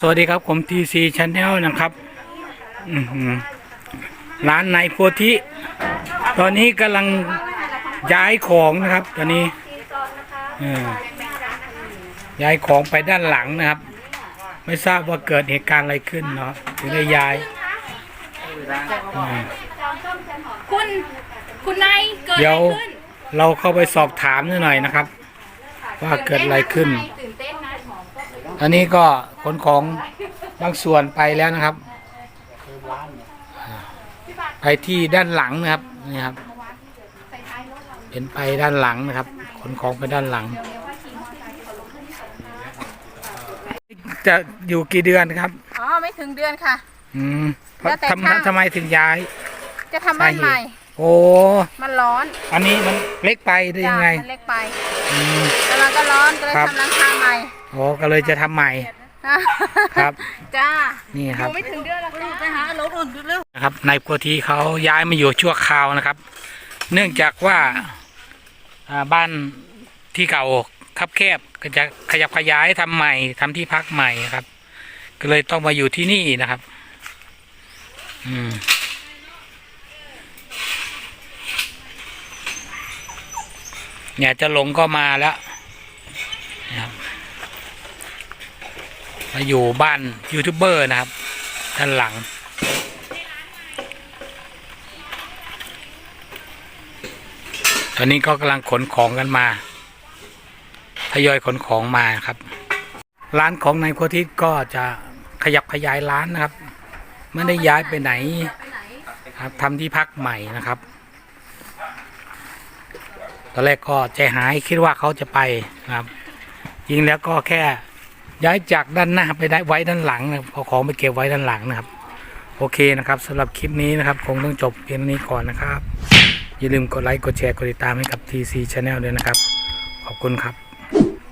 สวัสดีครับผม TC Channel นะครับอื้อหือร้านในโพธิ ตอนนี้กำลังย้ายของนะครับ ตอนนี้เออย้ายของไปด้านหลังนะครับ ไม่ทราบว่าเกิดเหตุการณ์อะไรขึ้นเนาะถึงได้ย้ายอืมคุณ คุณนายเกิดเดี๋อะยวไรขึ้นเราเข้าไปสอบถามหน่อยนะครับ ว่าเกิดอะไรขึ้นตื่นเต้นนะ ตอนนี้ก็ขนของบางส่วนไปแล้วนะครับ ไปที่ด้านหลังนะครับนี่ครับ เป็นไปด้านหลังนะครับ ขนของไปด้านหลัง จะอยู่กี่เดือนครับอ๋อไม่ถึงเดือนค่ะ อืมเพราะแล้วแต่ทำช่าง ทำไมถึงย้าย จะทำบ้านใหม่ โอ้มันร้อนอันนี้มันเล็กไปหรือยังไงมันเล็กไปอืม แล้วมันก็ร้อนก็เลยครับ ทำหลังคาใหม่ โอ้ก็เลยจะทำใหม่ครับ จ้านี่อครับยู่ไม่ถึงเดือนแล้วจ้าไปหารถอื่นเร็วนะครับนายโพธิเขาย้ายมาอยู่ชั่วคราวนะครับ เนื่องจากว่าอ่าบ้านที่เก่าคับแคบก็จะขยับขยายทำใหม่ทำที่พักใหม่ครับ ก็เลยต้องมาอยู่ที่นี่นะครับ อืมเนี่ยจะหลงก็มาแล้วนะครับ มาอยู่บ้านยูทูบเบอร์นะครับ ด้านหลัง ตอนนี้ก็กำลังขนของกันมาทยอยขนของมาครับ ร้านของนายโพธิก็จะขยับขยายร้านนะครับ ไม่ได้ย้ายไปไหนครับทำที่พักใหม่นะครับตอนแรกก็ใจหายคิดว่าเขาจะไปนะครับ จริงแล้วก็แค่ ย้ายจากด้านหน้าไปได้ไว้ด้านหลังนะครับเอาของไปเก็บไว้ด้านหลังนะครับ โอเคนะครับสำหรับคลิปนี้นะครับ คงต้องจบเพียงนี้ก่อนนะครับ อย่าลืมกดไลค์กดแชร์กดติดตามให้กับ TC Channel ด้วยนะครับ ขอบคุณครับ